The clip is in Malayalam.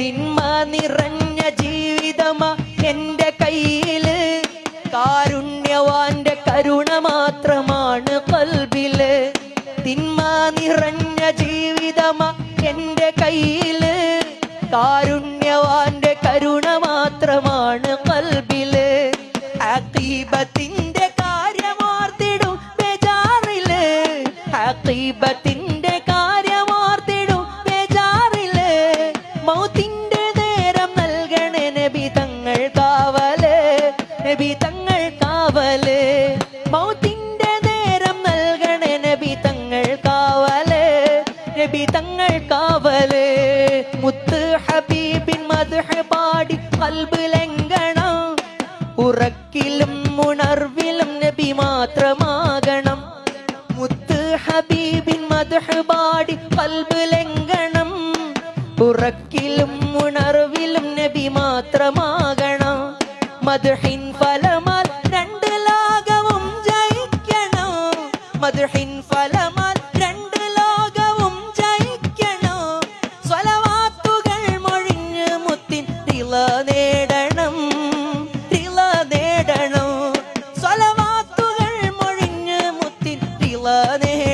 തിന്മ നിറഞ്ഞ ജീവിതമാ എന്റെ കയ്യിൽ. കാരുണ്യവാന്റെ കരുണ മാത്രമാണ് കൽബിൽ. തിന്മ നിറഞ്ഞ ജീവിതമാ എന്റെ കയ്യിൽ. കാരുണ്യവാന്റെ കരുണ മാത്രമാണ് കൽബിൽ. അക്കീബത്തിന്റെ കാര്യമാർത്തിടും ബേജാറിൽ. അക്കീബത്തിന്റെ നബി തങ്ങൾ കാവൽ. മൗത്തിന്റെ നേരം നൽകണേ നബി തങ്ങൾ കാവൽ. നബി തങ്ങൾ കാവൽ. മുത്ത് ഹബീബിൻ മദ്ഹ് പാടി കൽബ് ലംഘണം ഉറക്കിലും ഉണർവിലും നബി മാത്രമാകണം. മുത്ത് ഹബീബിൻ മദ്ഹ് പാടി കൽബ് ലംഘനം. ഉറക്കിലും ഉണർവിലും നബി മാത്രമാകണം മദ്ഹിൻ ഫലമാൽ രണ്ട് ലോകവും ജയിക്കണം. മധുഹിൻ ഫലമാൽ രണ്ട് ലോകവും ജയിക്കണം. സ്വലവാത്തുകൾ മൊഴിഞ്ഞ് മുത്തിൻ റിള നേടണം. റിള നേടണം. സ്വലവാത്തുകൾ മൊഴിഞ്ഞ് മുത്തിൻ റിള നേടണം